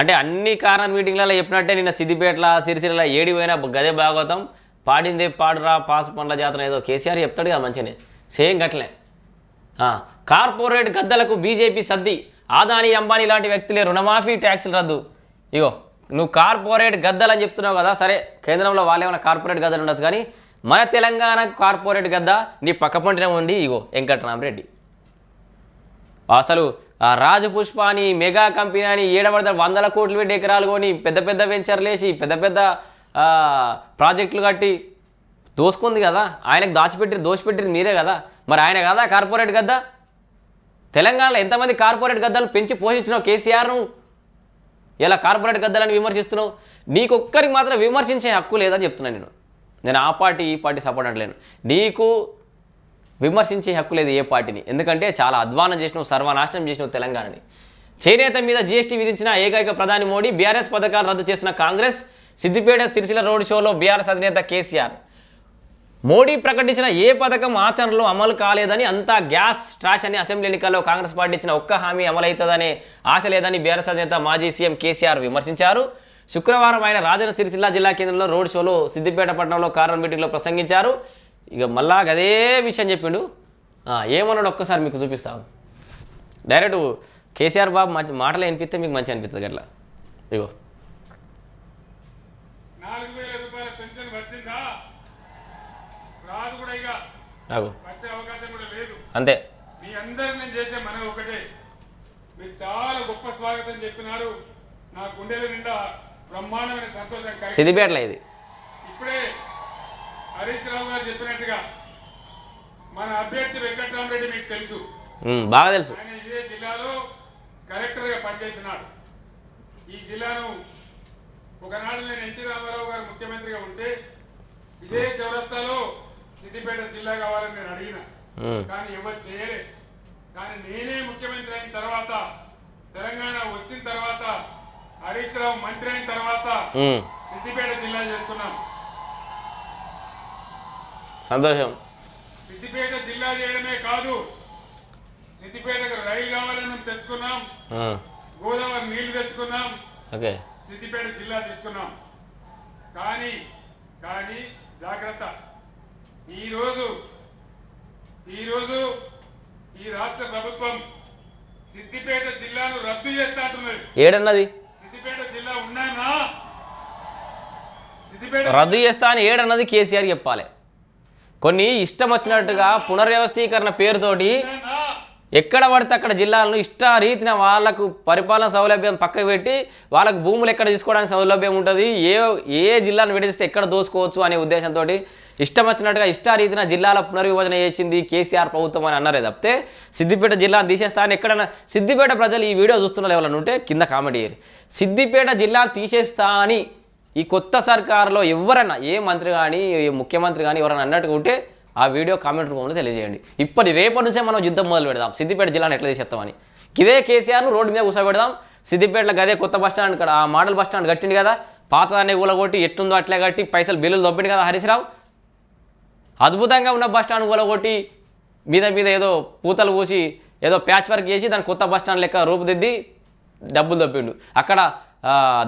అంటే అన్ని కారణం మీటింగ్లలో చెప్పినట్టే నిన్న సిద్దిపేటల సిరిసిల్ల ఏడిపోయినా గదే భాగవతం పాడిందే పాడురా పాస్ పండ్ల జాతర ఏదో కేసీఆర్ చెప్తాడు కదా మంచిగానే. సేమ్ గట్లే కార్పొరేట్ గద్దలకు బీజేపీ సద్ది ఆదాని అంబానీ లాంటి వ్యక్తులే రుణమాఫీ ట్యాక్సులు రద్దు. ఇగో నువ్వు కార్పొరేట్ గద్దలు అని చెప్తున్నావు కదా సరే కేంద్రంలో వాళ్ళేమైనా కార్పొరేట్ గద్దలు ఉండొచ్చు కానీ మన తెలంగాణ కార్పొరేట్ గద్ద నీ పక్క పంటనే ఉండి ఇగో వెంకటరామరెడ్డి. అసలు రాజపుష్ప అని మెగా కంపెనీ అని ఏడబడితే వందల కోట్లు పెట్టి ఎకరాలు కొని పెద్ద పెద్ద వెంచర్లు వేసి పెద్ద పెద్ద ప్రాజెక్టులు కట్టి దోసుకుంది కదా. ఆయనకు దాచిపెట్టి దోచిపెట్టింది మీరే కదా. మరి ఆయన కదా కార్పొరేట్ గద్ద? తెలంగాణలో ఎంతమంది కార్పొరేట్ గద్దలు పెంచి పోషించినావు కేసీఆర్ను? ఇలా కార్పొరేట్ గద్దలని విమర్శిస్తున్నావు? నీకొక్కరికి మాత్రం విమర్శించే హక్కు లేదని చెప్తున్నాను నేను. నేను ఆ పార్టీ ఈ పార్టీ సపోర్ట్ అంటలేను నీకు విమర్శించే హక్కు లేదు ఏ పార్టీని. ఎందుకంటే చాలా అధ్వానం చేసినావు సర్వనాశనం చేసినావు తెలంగాణని. చేనేత మీద జీఎస్టీ విధించిన ఏకైక ప్రధాని మోడీ బీఆర్ఎస్ పథకాలు రద్దు చేసిన కాంగ్రెస్ సిద్దిపేట సిరిసిల రోడ్ షోలో బీఆర్ఎస్ అధినేత కేసీఆర్. మోడీ ప్రకటించిన ఏ పథకం ఆచరణలో అమలు కాలేదని అంతా గ్యాస్ ట్రాష్ అని అసెంబ్లీ ఎన్నికల్లో కాంగ్రెస్ పార్టీ ఇచ్చిన ఒక్క హామీ అమలవుతుందనే ఆశ లేదని బీఆర్ఎస్ అధినేత మాజీ సీఎం కేసీఆర్ విమర్శించారు. శుక్రవారం ఆయన రాజన్న సిరిసిల్ల జిల్లా కేంద్రంలో రోడ్ షోలో సిద్దిపేట పట్టణంలో కారణం మీటింగ్లో ప్రసంగించారు. ఇక మళ్ళా అదే విషయం చెప్పిండు. ఏమన్నాడు ఒక్కసారి మీకు చూపిస్తాను డైరెక్ట్ కేసీఆర్ బాబు మంచి మాటలు వినిపిస్తే మీకు మంచి అనిపిస్తుంది అట్లా ఇగో. అంతే. మీ అందరు నేను చేసే మనవి ఒకటే. మీరు చాలా గొప్ప స్వాగతం చెప్పినారు. నా గుండెల నిండా బ్రహ్మాండమైన సంతోషం కలిగి సిద్దిపేటలో ఇది. ఇప్పుడే హరీష్ రావు గారు చెప్పినట్టుగా మన అభ్యర్థి వెంకట్రామరెడ్డి మీకు తెలుసు. బాగా తెలుసు. ఆయన ఇదే జిల్లాలో కలెక్టర్గా పనిచేసినాడు ఈ జిల్లాను ఒకనాడు నేను ఎన్టీ రామారావు గారు ముఖ్యమంత్రిగా ఉంటే ఇదే చౌరస్తాలో సిద్దిపేట జిల్లా కావాలని నేను అడిగిన. కానీ ఎవరు చేయలే. కానీ నేనే ముఖ్యమంత్రి అయిన తర్వాత తెలంగాణ వచ్చిన తర్వాత హరీష్ రావు మంత్రి అయిన తర్వాత సిద్దిపేట జిల్లా చేసుకున్నాం సంతోషం. సిద్దిపేట జిల్లా చేయడమే కాదు సిద్దిపేటకు రైలు కావాలని తెచ్చుకున్నాం. గోదావరి నీళ్ళు తెచ్చుకున్నాం. ఓకే. సిద్దిపేట జిల్లా తీసుకున్నాం. కానీ కానీ జాగ్రత్త. ఈరోజు ఈరోజు ఈ రాష్ట్ర ప్రభుత్వం సిద్దిపేట జిల్లాను రద్దు చేస్తా అంటున్నది. ఏడన్నది? సిద్దిపేట జిల్లా ఉన్నానా? సిద్దిపేట రద్దు చేస్తా అని ఏడన్నది కేసీఆర్ చెప్పాలి. కొన్ని ఇష్టం వచ్చినట్టుగా పునర్వ్యవస్థీకరణ పేరుతోటి ఎక్కడ పడితే అక్కడ జిల్లాలను ఇష్టారీతిన వాళ్ళకు పరిపాలన సౌలభ్యం పక్కకు పెట్టి వాళ్ళకు భూములు ఎక్కడ తీసుకోవడానికి సౌలభ్యం ఉంటుంది ఏ ఏ జిల్లాను విడదీస్తే ఎక్కడ దోసుకోవచ్చు అనే ఉద్దేశంతో ఇష్టం వచ్చినట్టుగా ఇష్టారీతిన జిల్లాల పునర్విభజన చేసింది కేసీఆర్ ప్రభుత్వం అని అన్నారే తప్పితే సిద్దిపేట జిల్లాను తీసేస్తా అని ఎక్కడన్నా సిద్దిపేట ప్రజలు ఈ వీడియో చూస్తున్న ఎవరైనా ఉంటే కింద కామెంట్ చేయరు సిద్దిపేట జిల్లా తీసేస్తా అని ఈ కొత్త సర్కారులో ఎవరైనా ఏ మంత్రి కానీ ఏ ముఖ్యమంత్రి కానీ ఎవరైనా అన్నట్టుగా ఉంటే ఆ వీడియో కామెంట్ రూపంలో తెలియజేయండి. ఇప్పటి రేపటి నుంచే మనం యుద్ధం మొదలు పెడదాం. సిద్దిపేట జిల్లాను ఎట్లా తీసేస్తామని. ఇదే కేసీఆర్ను రోడ్డు మీద కూర్చోబెడదాం. సిద్దిపేటలో గదే కొత్త బస్ స్టాండ్ ఇక్కడ ఆ మోడల్ బస్టాండ్ కట్టింది కదా పాతదాన్ని కూలగొట్టి ఎట్టుందో అట్లే కట్టి పైసలు బిల్లులు దొబ్బింది కదా హరీశ్రావు. అద్భుతంగా ఉన్న బస్ స్టాండ్ కూలగొట్టి మీద మీద ఏదో పూతలు పూసి ఏదో ప్యాచ్ వర్క్ చేసి దాని కొత్త బస్ స్టాండ్ లెక్క రూపుదిద్ది డబ్బులు దొబ్బిండు. అక్కడ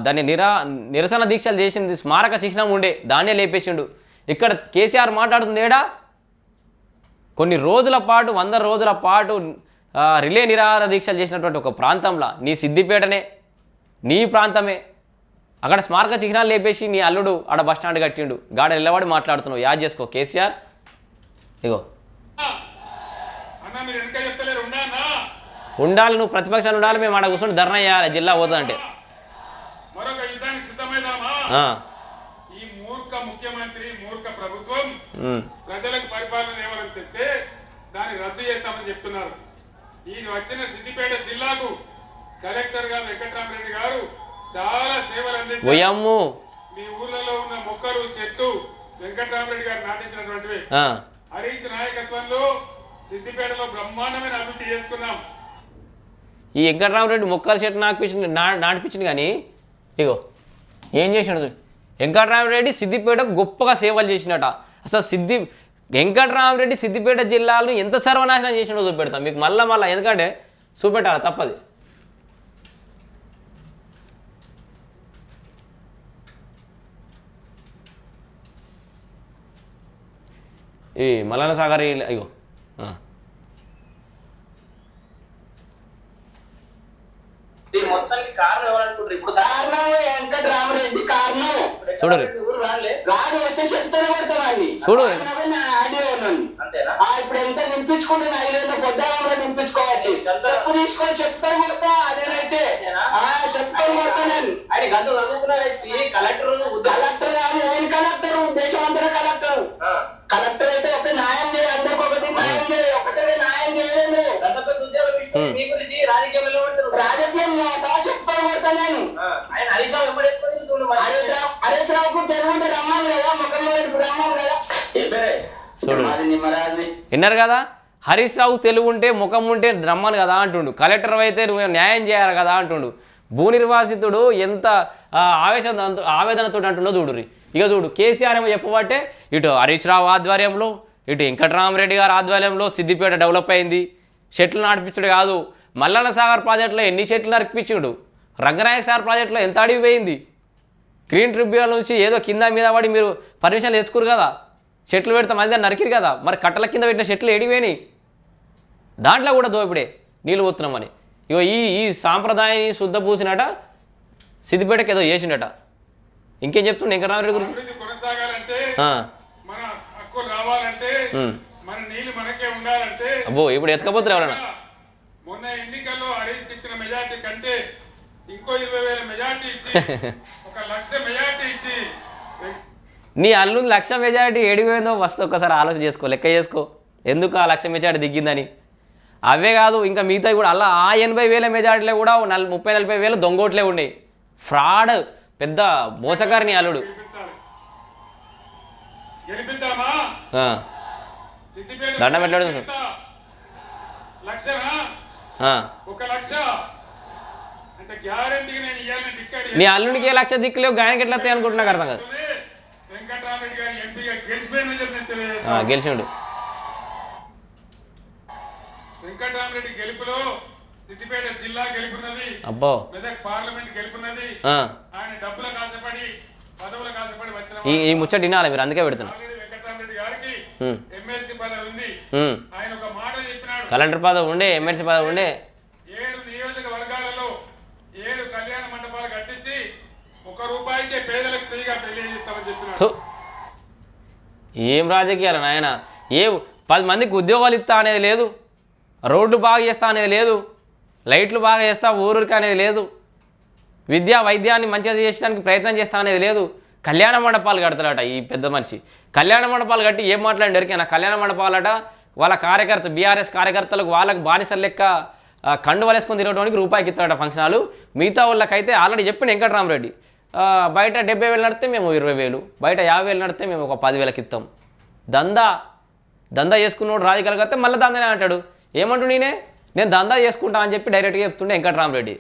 దాన్ని నిరా నిరసన దీక్షలు చేసింది స్మారక చిహ్నం ఉండే దాన్నే లేపేసిండు. ఇక్కడ కేసీఆర్ మాట్లాడుతుంది ఏడా? కొన్ని రోజుల పాటు వంద రోజుల పాటు రిలే నిరాహార దీక్షలు చేసినటువంటి ఒక ప్రాంతంలో నీ సిద్దిపేటనే నీ ప్రాంతమే. అక్కడ స్మారక చిహ్నాలు లేపేసి నీ అల్లుడు ఆడ బస్ స్టాండ్ కట్టిండు. గాడ నిలబడి మాట్లాడుతున్నావు. యాద్ చేసుకో కేసీఆర్. ఇగో. ఉండాలి నువ్వు ప్రతిపక్షాలు ఉండాలి మేము ఆడ కూర్చొని ధర్నా చేయాలి జిల్లా పోతుందంటే. ఈ మూర్ఖ ముఖ్యమంత్రి మూర్ఖ ప్రభుత్వం ప్రజలకు పరిపాలన ఇవ్వాలని చెప్తే దాన్ని రద్దు చేస్తామని చెప్తున్నారు. ఈ వచ్చిన సిద్దిపేట జిల్లాకు కలెక్టర్ గారు వెంకట్రామరెడ్డి గారు చాలా సేవలు అందించారు. మీ ఊర్లలో ఉన్న మొక్కలు చెట్లు వెంకట్రామరెడ్డి గారు నాటించినటువంటివి. హరీష్ నాయకత్వంలో సిద్దిపేటలో బ్రహ్మాండమైన అభివృద్ధి చేసుకున్నాం. ఈ వెంకటరామరెడ్డి మొక్కల చెట్టు నాటిపించింది నా నాటిపించింది కానీ ఇగో ఏం చేసినాడు వెంకటరామరెడ్డి సిద్దిపేట గొప్పగా సేవలు చేసినట. అసలు సిద్ధి వెంకటరామరెడ్డి సిద్దిపేట జిల్లాలో ఎంత సర్వనాశనం చేసినో చూపెడతాం. మీకు మళ్ళా మళ్ళీ ఎందుకంటే చూపెట్టాలి తప్పది. ఈ మల్లన్న అయ్యో చూడరు. చూడు. ఆడియో ఉన్నాను అంతేనా? ఆ, ఇప్పుడు ఎంత నింపించుకుంటున్నా ఐదు నింపించుకోవాలి? చెప్పు తీసుకొని చెప్తాను కొడతా చెప్తాను నేను. ఆయన గంట కలెక్టర్ కలెక్టర్ కాదు ఎవరి కలెక్టర్? దేశం అంతా కలెక్టర్ కలెక్టర్ అయితే ఒక న్యాయం చేయ అందరికి ఒకటి న్యాయం చేయ ఒకటే న్యాయం చేయలేదు గంట పెద్ద ఉద్యోగం ఇస్తే. మీ గురించి రాజకీయంలో రాజకీయం చెప్తాను కొడతా నేను. ఆయన చూడు. విన్నారు కదా? హరీష్ రావు తెలుగు ఉంటే ముఖం ఉంటే రమ్మను కదా అంటుండు. కలెక్టర్ అయితే నువ్వు న్యాయం చేయాలి కదా అంటుండు. భూ నిర్వాసితుడు ఎంత ఆవేశం ఆవేదనతో అంటుండో చూడుర్రి. ఇక చూడు కేసీఆర్ ఏమో చెప్పబట్టే ఇటు హరీష్ రావు ఆధ్వర్యంలో ఇటు వెంకటరామరెడ్డి గారి ఆధ్వర్యంలో సిద్దిపేట డెవలప్ అయింది. చెట్లు నాటిపించుడు కాదు. మల్లన్న సాగర్ ప్రాజెక్టులో ఎన్ని చెట్లు నరిపించుడు రంగనాయక సాగర్ ప్రాజెక్టులో ఎంత అడిగి పోయింది గ్రీన్ ట్రిబ్యునల్ నుంచి ఏదో కింద మీద పడి మీరు పర్మిషన్లు తెచ్చుకోరు కదా? చెట్లు పెడతాం అది దాన్ని నరికిరు కదా. మరి కట్టల కింద పెట్టిన చెట్లు ఎడిపోయినాయి దాంట్లో కూడా దోపిడే నీళ్ళు పోతున్నామని. ఇగో ఈ ఈ సాంప్రదాయాన్ని శుద్ధ పూసినట సిద్దిపేటకి ఏదో చేసిండట. ఇంకేం చెప్తుండే వెంకటరామరెడ్డి గురించి? అబ్బో ఇప్పుడు ఎత్తుకపోతారు ఎవరైనా? మొన్న ఎన్నికల్లో హరీష్ ఇచ్చిన మెజార్టీ కంటే ఇంకో ఇరవై వేల మెజార్టీ ఇచ్చి ఒక లక్ష మెజార్టీ ఇచ్చి నీ అల్లు లక్ష మెజారిటీ ఏడిపోయిందో ఫస్ట్ ఒక్కసారి ఆలోచన చేసుకో లెక్క చేసుకో. ఎందుకు ఆ లక్ష మెజారిటీ దిగ్గిందని అవే కాదు ఇంకా మిగతా కూడా అలా ఆ ఎనభై వేల మెజారిటీలో కూడా నల్ ముప్పై నలభై వేలు దొంగోట్లే ఉన్నాయి ఫ్రాడ్ పెద్ద మోసగారిని అల్లుడు. దండం పెట్టాడు నీ అల్లునికి ఏ లక్ష దిక్కులేవు గాయనకి ఎట్లా అనుకుంటున్నా అర్థం కాదు వెంకటరామరెడ్డి గారి ఎంపీగా గెలిచిపోయిన చెప్పి నేను ఆ, తెలియజేస్తాను. గెలిచిండు. వెంకటరామరెడ్డి గెలుపులో సిద్దిపేట జిల్లా గెలుపున్నది. అబ్బో. మెదక్ పార్లమెంట్ గెలుపున్నది. ఆయన డబ్బులకు ఆశపడి పదవులకు ఆశపడి వచ్చిన ఈ ముచ్చట వినాలి మీరు అందుకే పెడుతున్నా. వెంకటరామరెడ్డి గారికి ఎమ్మెల్సీ పదవి ఉంది. ఆయన ఒక మాట చెప్పినాడు. కలెక్టర్ పదవి ఉండే ఎమ్మెల్సీ పదవి ఉండే. ఏడు నియోజకవర్గాలలో ఏడు కళ్యాణ మండపాలు కట్టించి ఒక రూపాయికే పేదలకు ఫ్రీగా పెళ్ళి చేస్తామని చెప్పినాడు. ఏం రాజకీయాలు నాయన? ఏ పది మందికి ఉద్యోగాలు ఇస్తా అనేది లేదు. రోడ్లు బాగా చేస్తా అనేది లేదు. లైట్లు బాగా చేస్తా ఊరికి అనేది లేదు. విద్యా వైద్యాన్ని మంచిగా చేసడానికి ప్రయత్నం చేస్తా అనేది లేదు. కళ్యాణ మండపాలు కడతాడట ఈ పెద్ద మనిషి. కళ్యాణ మండపాలు కట్టి ఏం మాట్లాడి ఎరికైనా కళ్యాణ మండపాలట వాళ్ళ కార్యకర్త బీఆర్ఎస్ కార్యకర్తలకు వాళ్ళకు బానిసలు లెక్క కండు వలేసుకొని తిరగడానికి రూపాయికి ఇస్తాడట ఫంక్షన్ హాలు మిగతా వాళ్ళకైతే ఆల్రెడీ చెప్పిన వెంకటరామరెడ్డి. బయట డెబ్బై వేలు నడితే మేము ఇరవై వేలు బయట యాభై వేలు నడితే మేము ఒక పదివేలకి ఇస్తాం దందా దందా చేసుకున్నోడు రాజకీయాలు కడితే మళ్ళీ దందనే అంటాడు. ఏమంటు నేనే? నేను దందా చేసుకుంటా అని చెప్పి డైరెక్ట్గా చెప్తుండే వెంకటరామరెడ్డి.